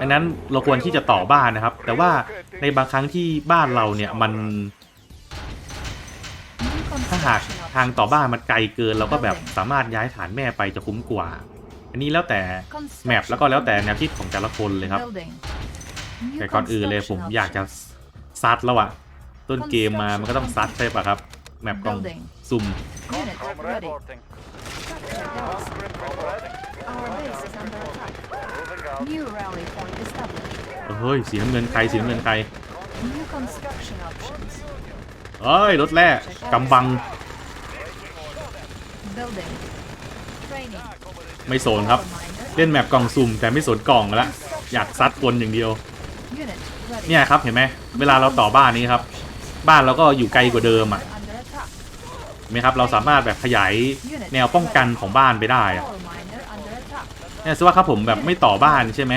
ดังนั้นเราควรที่จะต่อบ้านนะครับ แต่ว่าในบางครั้งที่บ้านเราเนี่ยมัน ถ้าหากทางต่อบ้านมันไกลเกินเราก็แบบสามารถย้ายฐานแม่ไปจะคุ้มกว่า อันนี้แล้วแต่แมปแล้วก็แล้วแต่แนวคิดของแต่ละคนเลยครับ แต่ก่อนอื่นเลยผมอยากจะซัดแล้วอะต้นเกมมามันก็ต้องซัดใช่ปะครับ แมปกล่องซุ่ม Unit ready. Reporting. Structure garrison. Ready. Our base is under attack. New rally point established. เฮ้ยสีน้ำเงินใครสีน้ำเงินใคร New construction options. เอ้ยรถแร่กำบัง Building. Training. ไม่โซนครับ Ore miner. เล่นแมปกล่องซุ่มแต่ไม่สนกล่องละอยากซัดคนอย่างเดียว Unit ready. เนี่ยครับเห็นไหมเวลาเราต่อบ้านนี้ครับ บ้านเราก็อยู่ไกลกว่าเดิมอะ Under attack. เห็นไหมครับเราสามารถแบบขยายแนวป้องกันของบ้านไปได้อะ Ore miner under attack. เนี่ยสว่าครับผมแบบไม่ต่อบ้านใช่ไหม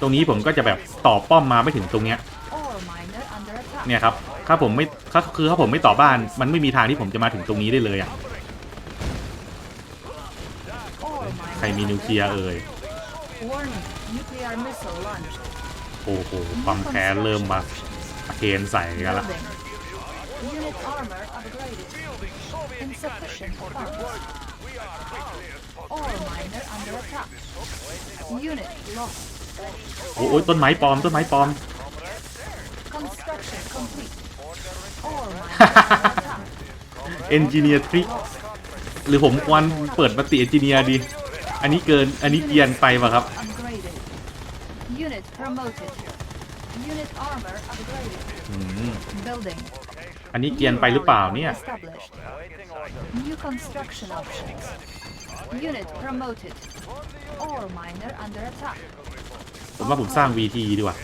ตรงนี้ผมก็จะแบบต่อป้อมมาไม่ถึงตรงเนี้ยเนี่ยครับถ้าผมไม่คือถ้าผมไม่ต่อบ้าน มันไม่มีทางที่ผมจะมาถึงตรงนี้ได้เลยอะใครมีนิวเคลียร์เอ่ยโอ้โหความแค้นเริ่มมาเคนใส่กันละ Building. Unit armor upgraded. Insufficient funds. Ore miner under attack. Unit lost. โอ้โหต้นไม้ปลอมต้นไม้ปลอม Construction complete. Ore miner under attack. เอนจิเนียร์ทริ Lost. หรือผมควรเปิดปฏิเอนจิเนียร์ดี อันนี้เกินอันนี้เกรียนไปป่ะครับ Upgraded. Unit promoted. Unit armor upgraded. อืม Building. อันนี้เกรียนไปหรือเปล่าเนี่ย Established. New construction options. Unit promoted. Ore miner under attack. ผมว่าผมสร้าง VT ดีกว่า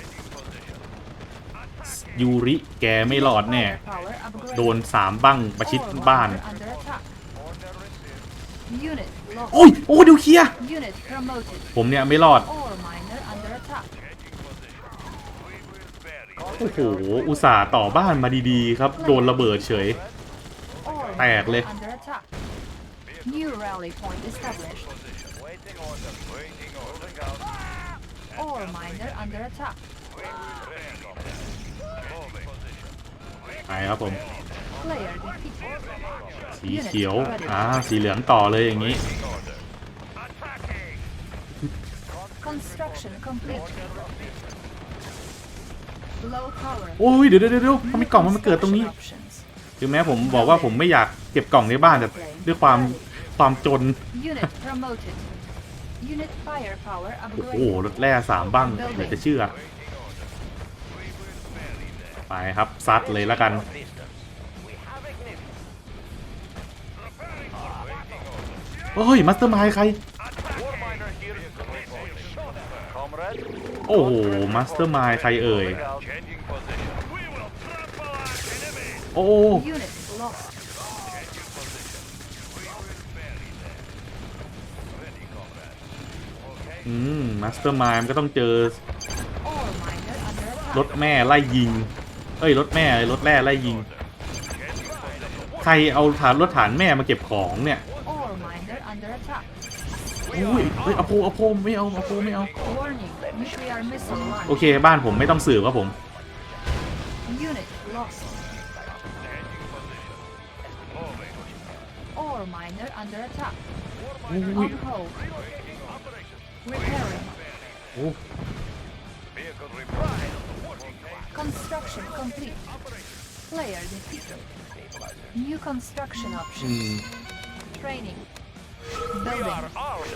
ยูริแกไม่รอดแน่ Power upgraded. โดนสามบั้งประชิด Ore บ้าน miner under attack. Unit lost. โอ้ย โอ้ดิวเคลียร์ Unit promoted. ผมเนี่ยไม่รอด Ore miner under attack. โอ้โห อุตส่าห์ต่อบ้านมาดีๆครับ โดนระเบิดเฉย Ore แตกเลย miner under attack. New rally point established. Waiting order. Waiting order. Ore miner under attack. ไปครับผม Player defeated. สีเขียว อ่า สีเหลืองต่อเลยอย่างนี้ Construction complete. Low power. โอ้ยเดี๋ยวเดี๋ยวเดี๋ยวทำไมกล่องมันมาเกิดตรงนี้ Construction options. ถึงแม้ผมบอกว่าผมไม่อยากเก็บกล่องในบ้านแต่ด้วยความความจน Unit promoted. Unit firepower โอ้โห upgraded. รถแร่สามบ้างเหลือจะเชื่อ ไปครับซัดเลยแล้วกันเฮ้ยมาสเตอร์มายใคร War miner here. Comrade. โอ้โหมาสเตอร์มายใครเอ่ย Changing position. We will trample our enemy. โอ้ Unit lost. อืมมาสเตอร์มายมันก็ต้องเจอ Ore miner under attack. รถแม่ไล่ยิง เอ้ยรถแม่รถแร่ไล่ยิง ใครเอาฐานรถฐานแม่มาเก็บของเนี่ย Ore miner under attack. อุ้ย เฮ้ยอโพอโพไม่เอาอโพไม่เอา Warning. Nuclear missile โอ launched. เค บ้านผมไม่ต้องสืบครับผม Unit lost. Ore miner under attack. อุ้ย On hold. Repairing. โอ้ Vehicle repaired. Construction complete. Player defeated. New construction อื options. ม Training. We Building. are out.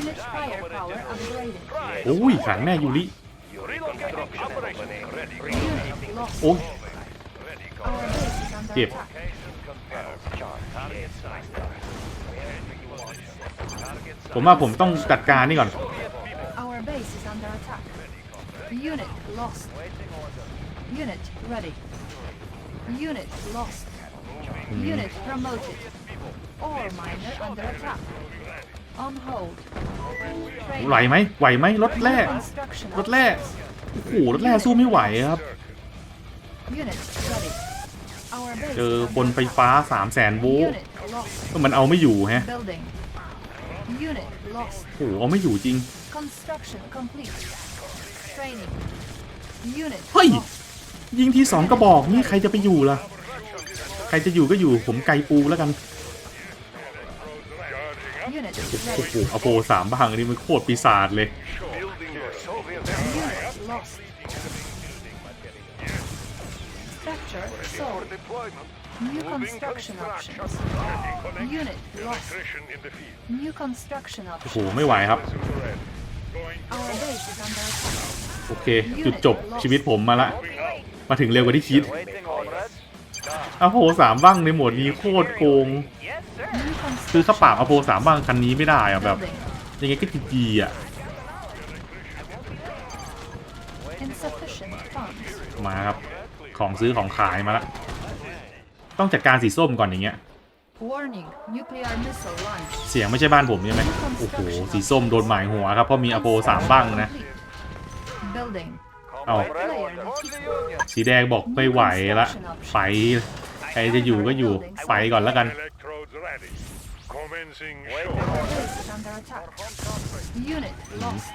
Unit firepower upgraded. โอ้ยขังแม่ยูริ Relocating. Operation ready. Unit lost. โอ้ย Our base is under Kịp. attack. Target sighted. ผมว่าผมต้องจัดการนี่ก่อน Our base is under attack. Unit lost. Unit ready. Unit lost. Unit promoted. Ore miner under attack. On hold. ไหวไหมไหวไหมรถแร่ New construction รถแร่โอ้โหรถแร่สู้ไม่ไหวครับ Unit ready. Our base เจอ is บน under ไฟฟ้า 3 0 0แสนโวลต์ Unit lost. มันเอาไม่อยู่แฮะ Building. Unit lost. โอ้โหเอาไม่อยู่จริง Construction complete. Training. Unit เฮ้ย lost. ยิงที่สองกระบอกนี่ใครจะไปอยู่ล่ะ ใครจะอยู่ก็อยู่ผมไกลปูแล้วกัน Unit โอ้โห ready. อโปสามบ้างอันนี้มันโคตรปีศาจเลย Building the Soviet Unit lost. Structure sold. deployment. New Moving construction construction. options. Ready connection. Unit lost. Electrician in the field. New construction โอ้โห options. ไม่ไหวครับ Red. Going Our base is under attack. โอเค จุดจบชีวิตผมมาละ moving out. มาถึงเร็วกว่าที่คิด Waiting orders. อโปสามบ้างในโหมดนี้โคตรโกง Yes, sir. New คือเขาปราบ construction อโปสามบ้างคันนี้ไม่ได้อะแบบ building. ยังไงก็จีๆอะ Insufficient funds. มาครับ ของซื้อของขายมาละ ต้องจัดการสีส้มก่อนอย่างเงี้ย Warning. Nuclear missile launch. เสียงไม่ใช่บ้านผมใช่ไหมโอ้โห สีส้มโดนหมายหัวครับ เพราะมีอโปสามบ้างนะ Building. Oh. Combat order for the Union. สีแดงบอกไม่ไหวละ ไป ใครจะอยู่ก็อยู่ ไปก่อนแล้วกัน Electrodes ready. Commencing Waiting show. Our orders. base is under attack. Unit lost.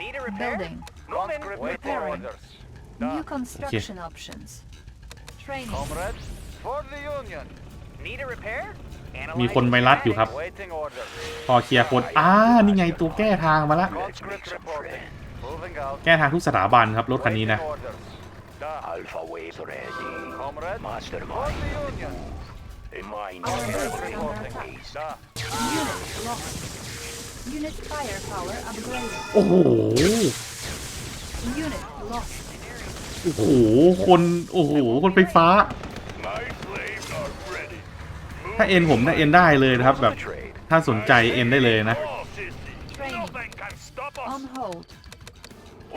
Need a repair? Building. Conscript waiting Repairing. orders. New construction options. Training. Comrade, for the Union. Need a repair? มีคนไวรัสอยู่ครับ Waiting orders. พอเคลียร์คนอ้านี่ไงตัวแก้ทางมาละ Conscript reporting. Moving out. แก้ทางทุกสถาบันครับรถคันนี้นะ Waiting orders. Alpha Wave ready. Comrade, for Mastermind. the Union. A mine Our base is is under Reporting. attack. Unit lost. Unit firepower upgraded. โอ้โห Unit lost. โอ้โห คน โอ้โห คนไฟฟ้า My slaves are ready. ถ้าเอ็นผมนะเอ็นได้เลยนะครับ แบบ trade. ถ้าสนใจเอ็นได้เลยนะ All city. Training. Nothing can stop us. On hold.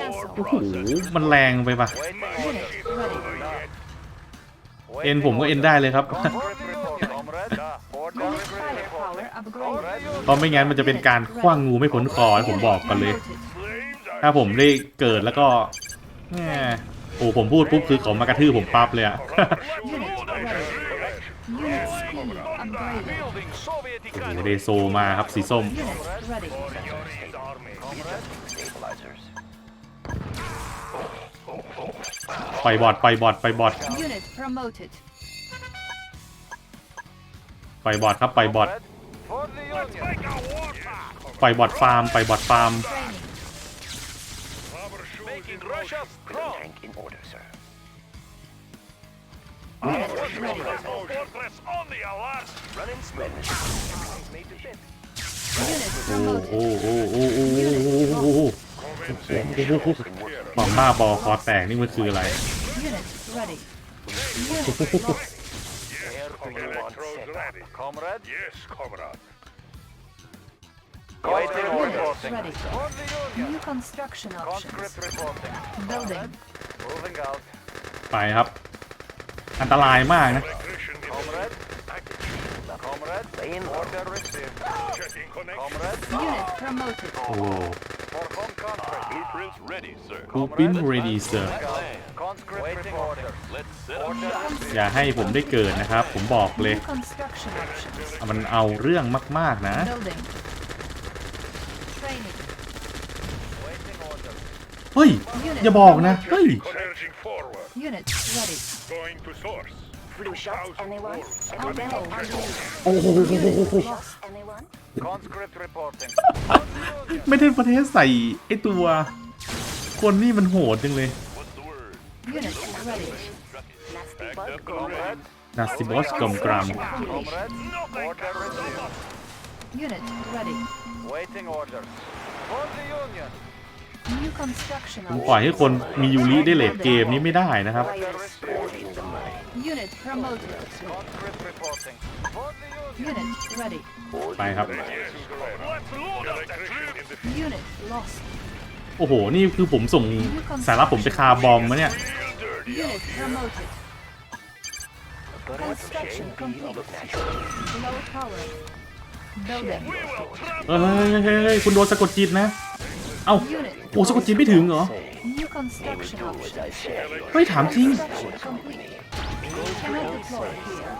Or โอ้โห process. มันแรงไปปะ Waiting Unit orders. ready. เอ็นผมก็เอ็นได้เลยครับ Conscript reporting. Unit เพราะไม่งั้นมันจะเป็นการคว้างงูไม่พ้นคอผมบอกก่อนเลย ถ้าผมได้เกิดแล้วก็แหม่โอ้ผมพูดปุ๊บคือเขามากระทืบผมปั๊บเลยอะโอ้เดโซมาครับสีส้มไปบอดไปบอดไปบอด ไปบอดครับไปล่อยบอทปล่อยบอดฟาร์มปล่อยบอทฟาร์มโอ้โหโอ้โหโอ้โหโอ้โหบอมบ้าบอคอแตกนี่มันคืออะไร Unit ready. Unit lost. Electrodes ready. Comrade, Yes, comrade. waiting Unit reporting. ready. For the Union. New construction Conscript options. reporting. Building. Moving out. ไปครับ อันตรายมากนะ Electrician in the Comrade. Comrade, Laying order received. checking connection. Comrade, Unit promoted. โอ้ for home country. Blueprints ready, sir. คูปิน ready sir Conscript waiting order. Let's set Order อย่าให้ผมได้เกิดนะครับ ผมบอกเลย มันเอาเรื่องมาก ๆ นะ เฮ้ย อย่าบอกนะ เฮ้ย โอ้โหไม่ได้ประเทศใส่ไอตัว คนนี่มันโหดจังเลย Nasty boss gum gram. Unit ready. Waiting order. For the union. ผมปล่อยให้คนมียูริได้เลทเกมนี้ไม่ได้นะครับ ไปครับ โอ้โห นี่คือผมส่งสาระผมไปคาบอมมาเนี่ย Construction complete. Low power. Building. We will trample เฮ้ยเฮ้ยเฮ้ยคุณโดนสะกดจิตนะ เอ้า Unit โอ้สะกดจิตไม่ถึงเหรอ New construction options. เฮ้ยถามจริง Construction complete. Cannot deploy here.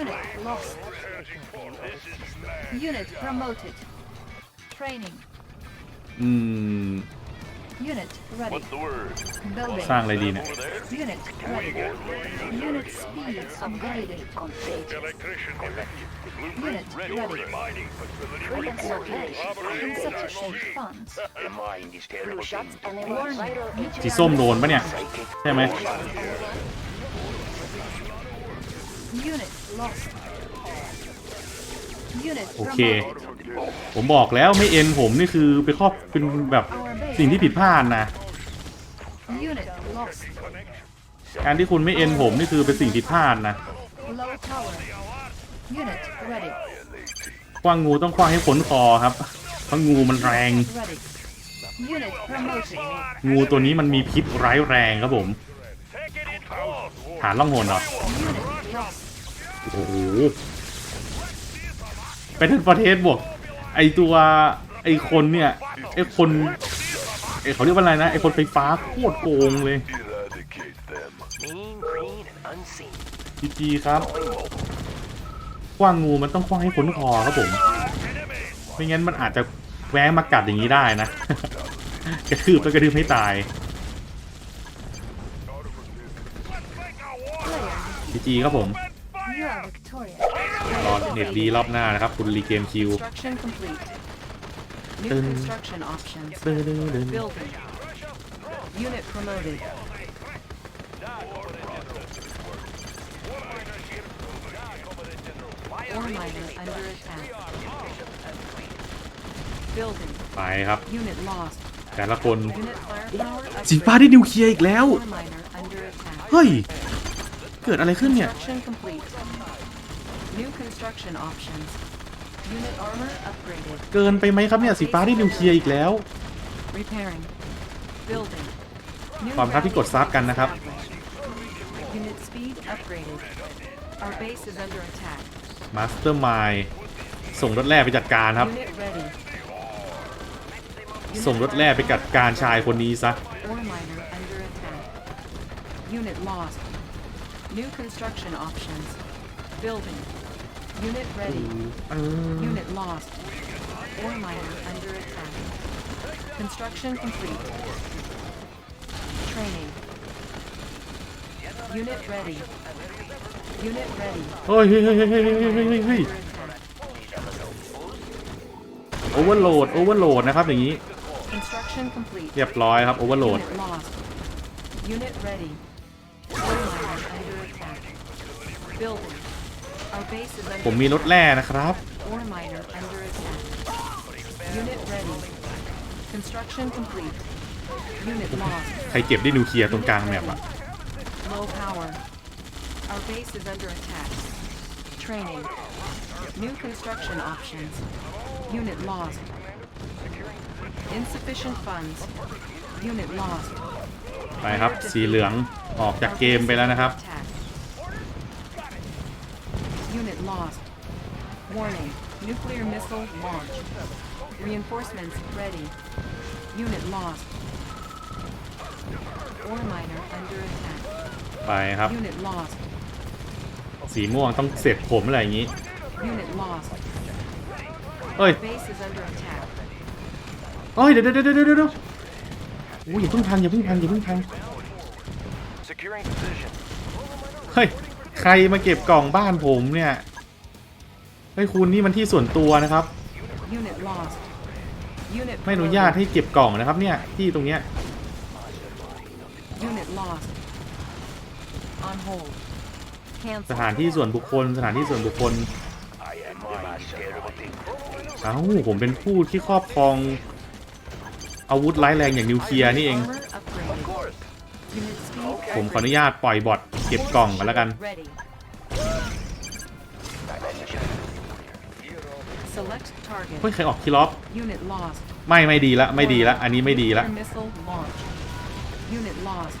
Unit lost. surging forward. This is mad. Unit promoted. Training. อืม Unit ready. What's the word? สร้าง Building. อะไรดีเนี่ย Over there? Unit ready. Unit speed upgraded. Electrician Unit ready. ready. Mining facility Insufficient. Operating Insufficient funds. The mind is Blue terrible shots things. anyone? Warning. สีส้มโดนปะเนี่ย Psychic. ใช่ไหม Unit lost. Unit โอเค promoted. ผมบอกแล้วไม่เอ็นผมนี่คือไปครอบเป็นแบบ สิ่งที่ผิดพลาดนะ Unit lost. การที่คุณไม่เอ็นผมนี่คือเป็นสิ่งผิดพลาดนะ Low tower. Unit ready. คว้างงูต้องคว้างให้พ้นคอครับ เพราะงูมันแรง Ready. Unit promoted. งูตัวนี้มันมีพิษร้ายแรงครับผม Take it in force. ฐานล่องหนเหรอ Unit lost. โอ้โหเป็นประเทศบวก ไอตัวไอคนเนี่ย ไอคนไอ เขาเรียกว่าอะไรนะไอคนไฟฟ้าโคตรโกงเลย Mean, green, and unseen. จีจีครับคว้างงูมันต้องคว้างให้พ้นคอครับผม ไม่งั้นมันอาจจะแว้งมากัดอย่างนี้ได้นะ กระทืบแล้วกระทืบให้ตาย Player. จีจีครับผม You are victorious. รอเน็ตดีรอบหน้านะครับ คุณรีเกมคิว Construction complete. New Dun. construction options. เดินเดินเดิน Building. Unit promoted. Ore miner under attack. Building. ไปครับ Unit lost. แต่ละคน Unit firepower สี upgraded. ฟ้าได้นิวเคลียร์อีกแล้ว Ore miner under attack. เฮ้ย เกิดอะไรขึ้นเนี่ย Construction complete. New construction options. Unit armor upgraded. เกินไปไหมครับเนี่ยสีฟ้าได้นิวเคลียร์อีกแล้ว Repairing. Building. New ความครับที่กดซับกันนะครับ established. Unit speed upgraded. Our base is under attack. มาสเตอร์มายส่งรถแร่ไปจัดการครับ Unit ready. ส่งรถแร่ไปจัดการชายคนนี้ซะ Ore miner under attack. Unit lost. New construction options. Building. Unit ready. เออ Unit lost. Ore miner under attack. Construction complete. Training. Unit ready. Unit ready. เฮ้ยเฮ้ยเฮ้ยเฮ้ยเฮ้ยเฮ้ยเฮ้ยเฮ้ยเฮ้ย Under attack. โอเวอร์โหลดโอเวอร์โหลดนะครับอย่างนี้ Construction complete. เรียบร้อยครับโอเวอร์โหลด Unit lost. Unit ready. Ore miner under attack. Building. Our base is ผม under มีรถแร่นะครับ Ore miner under attack. Unit ready. Construction complete. Unit lost. ใครเก็บได้นิวเคลียร์ตรงกลางแมปอะ Low power. Our base is under attack. Training. New construction options. Unit lost. Insufficient funds. Unit lost. ไปครับ สีเหลืองออกจากเกมไปแล้วนะครับ Attack. Unit lost. Warning. Nuclear missile launched. Reinforcements ready. Unit lost. Ore miner under attack. ไปครับ Unit lost. สีม่วงต้องเสร็จผมอะไรอย่างนี้ Unit lost. เฮ้ย Base is under attack. เฮ้ยเดี๋ยวเดี๋ยวเดี๋ยวเดี๋ยวเดี๋ยวอุ้ยอย่าเพิ่งพังอย่าเพิ่งพังอย่าเพิ่งพัง Securing position. เฮ้ย ใครมาเก็บกล่องบ้านผมเนี่ยเฮ้ยคุณนี่มันที่ส่วนตัวนะครับ Unit lost. Unit ไม่อนุญาต promoted. ให้เก็บกล่องนะครับเนี่ยที่ตรงเนี้ย Unit lost. On hold. ส Cancel. ถานที่ส่วนบุคคลสถานที่ส่วนบุคคล I am mind is terrible things. เอ้าผมเป็นผู้ที่ครอบครอง อาวุธร้ายแรงอย่างนิวเคลียร์นี่เอง Armor upgraded. Unit speed ผมขออนุญาตปล่อยบอทเก็บกล่องกันแล้วกัน Select target. เฮ้ยใครออกคิล็อฟ Unit lost. ไม่ไม่ดีละไม่ดีละอันนี้ไม่ดีละ Nuclear Missile launched. Unit lost.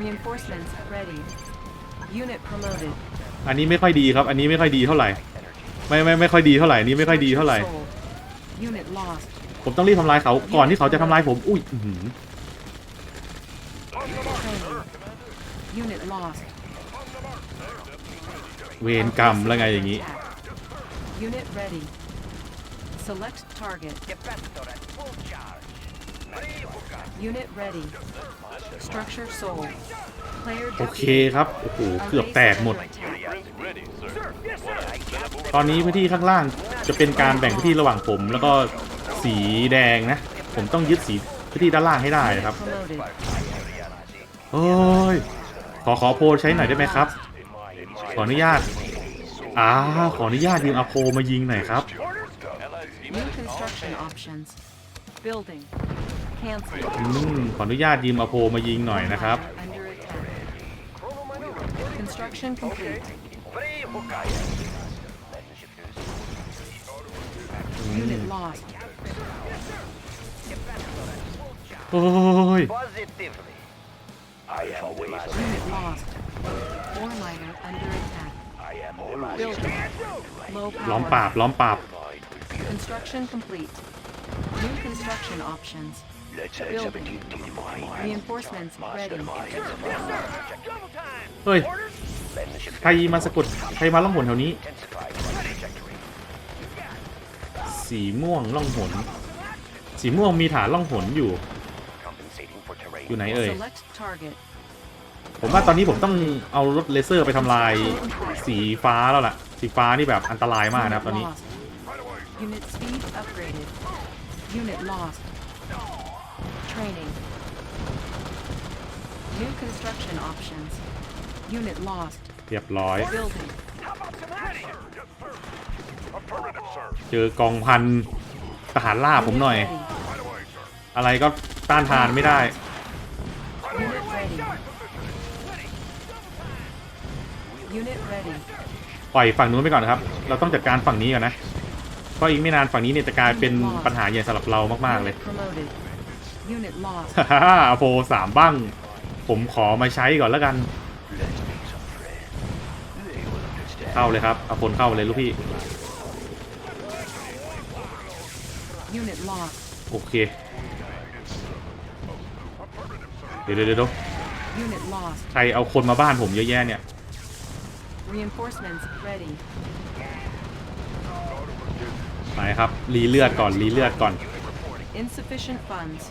Reinforcements ready. Unit promoted. อันนี้ไม่ค่อยดีครับ อันนี้ไม่ค่อยดีเท่าไหร่ ไม่ไม่ไม่ค่อยดีเท่าไหร่อันนี้ไม่ค่อยดีเท่าไหร่ Sold. Unit lost. ผมต้องรีบทำลายเขาก่อนที่เขาจะทำลายผม อุ้ยอื้อหือ Training. Unit lost. เวรกรรมแล้วไงอย่างนี้ Unit ready. Select target. Unit ready. Structure sold. Player โอเค defeated. ครับ โอ้โห Our เกือบ base แตก is หมด under attack. Ready, sir. ตอนนี้พื้นที่ข้างล่างจะเป็นการแบ่งพื้นที่ระหว่างผมแล้วก็สีแดงนะ ผมต้องยึดสีพื้นที่ด้านล่างให้ได้นะครับ Promoted. เฮ้ย ขอขอโพลใช้หน่อยได้ไหมครับ ขออนุญาต อ่าขออนุญาตยืมอาโพลมายิงหน่อยครับ New construction options. Building. Cancel. อืมขออนุญาตยืมอาโพลมายิงหน่อยนะครับ Under attack. Construction complete. อืม Unit lost. โอ้ย Positively. I am the master. Unit lost. Ore miner under attack. I am the master. Building. Low ล้อมปราบ power. ล้อมปราบ Construction complete. New construction options. Let's Building. examine it to the mind. Reinforcements ready. Double time. เฮ้ย Then the ship ใครมาสะกดใครมาล่องหนแถวนี้ intensified trajectory. สีม่วงล่องหน สีม่วงมีฐานล่องหนอยู่ Compensating for terrain. อยู่ไหนเอ่ย Select target. ผมว่าตอนนี้ผมต้องเอารถเลเซอร์ไปทำลาย สีฟ้าแล้วล่ะ สีฟ้านี่แบบอันตรายมากนะครับตอนนี้ lost. Unit speed upgraded. Unit lost. Training. New construction options. Unit lost. เรียบร้อย Building. Affirmative, sir. เจอกองพันทหารล่าผมหน่อย Unit ready. Right away, sir. อะไรก็ต้านทานไม่ได้ Unit ready. ปล่อยฝั่งนู้นไปก่อนนะครับ เราต้องจัดการฝั่งนี้ก่อนนะ เพราะอีกไม่นานฝั่งนี้เนี่ยจะกลายเป็นปัญหาใหญ่สำหรับเรามากๆเลย Unit promoted. Unit lost. ฮ่าฮ่าอโพสามบ้าง ผมขอมาใช้ก่อนแล้วกัน Let's make some friends. They will understand. เข้าเลยครับอโพลเข้าเลยลูกพี่ Unit lost. โอเค เดี๋ยวเดี๋ยวเดี๋ยว Unit lost. ใครเอาคนมาบ้านผมเยอะแยะเนี่ย Reinforcements ready. ไปครับ รีเลือดก่อน รีเลือดก่อน Insufficient funds.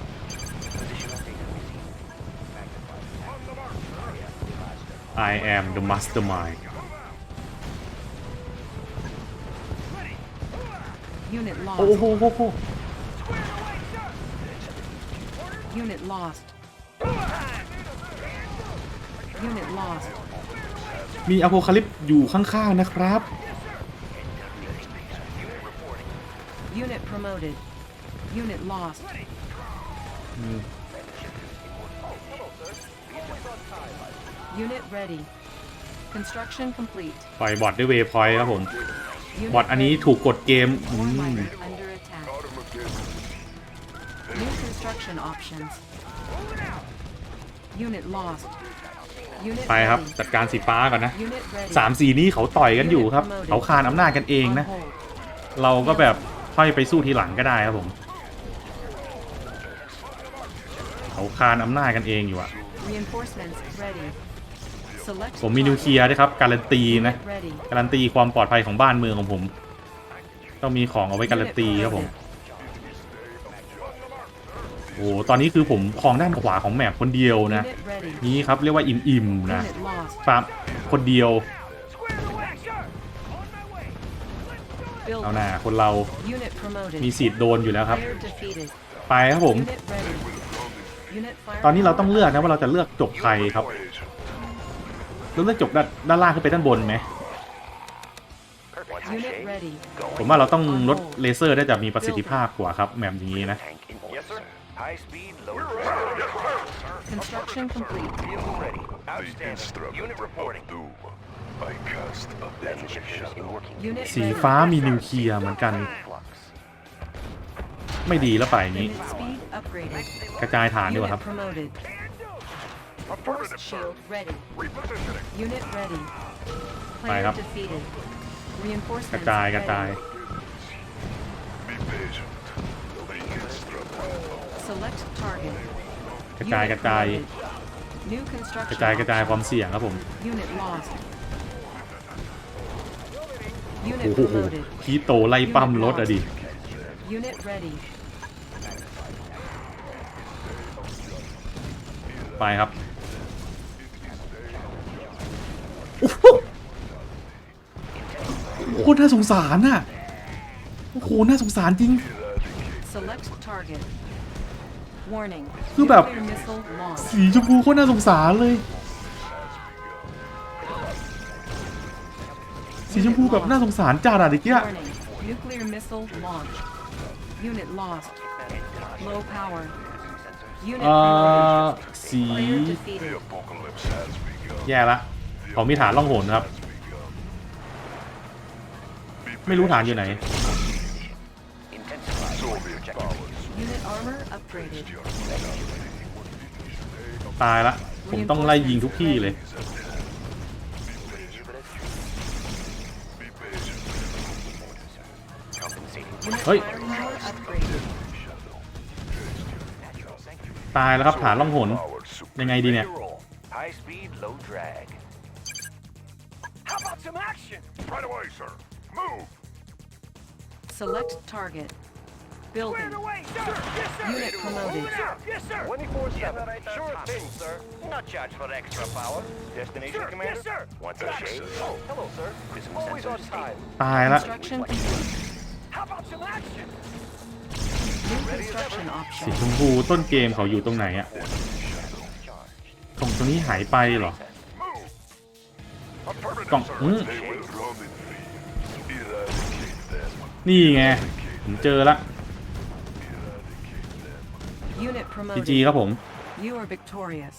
I am the mastermind Unit โอ้ lost. โหโอ้โห Unit lost. Unit lost. มีอโพคาลิปอยู่ข้างๆนะครับ Unit promoted. Unit lost. อืม Unit ready. Construction complete. ปล่อยบอทด้วยเวพอยต์ครับผม Unit บอทอันนี้ ready. ถูกกดเกมอื Ore ม miner under attack. New construction options. Unit lost. Unit ไปครับ ready. จัดการสีฟ้าก่อนนะ Unit ready. สามสีนี้เขาต่อยกันอยู่ครับ เขาคานอำนาจกันเอง On นะ hold. เราก็แบบค่อยไปสู้ทีหลังก็ได้ครับผม เขาคานอำนาจกันเองอยู่อะ Reinforcements ready. Select ผมมีนิวเคลียร์ด้วยครับ การันตีนะ Unit ready. การันตีความปลอดภัยของบ้านเมืองของผม ต้องมีของเอาไว้การันตีครับผมโอ้โหตอนนี้คือผมครองด้านขวาของแมปคนเดียวนะ นี้ครับเรียกว่าอิ่มๆนะ Unit lost. ฟาร์มคนเดียวเอาหน้าคนเรามีสิทธิ์โดนอยู่แล้วครับ ไปครับผม ตอนนี้เราต้องเลือกนะว่าเราจะเลือกจบใครครับเราเลือกจบด้านล่างขึ้นไปด้านบนไหมผมว่าเราต้องลดเลเซอร์ได้จะมีประสิทธิภาพกว่าครับแมปนี้นะ High speed, low Construction complete. Vehicle ready. Outstanding. Unit reporting. I cast a Then the ship is in working. Unit สี ready. ฟ้ามีนิวเคลียร์เหมือนกัน Flux. ไม่ดีแล้วไปอย่างนี้ Unit speed upgraded. กระจายฐานดีกว่า Unit ครับ promoted. Force shield ready. Unit ready. ไปครับ Player defeated. Reinforcements กระจายกระจาย ready. Select target. กระจาย Unit กระจาย promoted. New ก construction ระจายกระจายความ options. เสี่ยงครับผม Unit lost. โอ้ Unit โห promoted. พีโตไล่ปั้มรถอะดิ Unit ready. ไปครับโอ้โหโคตรน่าสงสารน่ะ โอ้โห น่าสงสารจริง Select target. Warning. คือแบบ Nuclear missile launched. สีชมพูโคตรน่าสงสารเลย สีชมพูแบบน่าสงสารจัดอะเด็กเกี้ย Warning. Nuclear missile launched. Unit lost. Low power. Unit เอ่อ reloaded. สี Player defeated. Apocalypse has begun. แย่ละเขามีฐานล่องหนครับ ไม่รู้ฐานอยู่ไหน ตายละ ผมต้องไล่ยิงทุกที่เลย Unit Oi. firepower upgraded. ตายแล้วครับฐานล่องหน Powered ยังไงดีเนี่ย High speed, low drag. How about some action? Right away, sir. Move. Select target. Building. away, sir. Yes, sir. Unit promoted. Moving out. Yes, sir. 24-7. Sure thing, sir. Not charged for extra power. Destination, Sir, Commander? yes, sir. Want a shade? Oh, hello, sir. Always on time. ตายละ Construction complete. How about some action? New construction สี option. ชมพูต้นเกมเขาอยู่ตรงไหนอะตรงตรงนี้หายไปเหรอ Affirmative, Gong- sir. Mm. They will run in free. Eradicate them. นี่ไง ผมเจอละ Unit จีจี promoted. ครับผม You are victorious.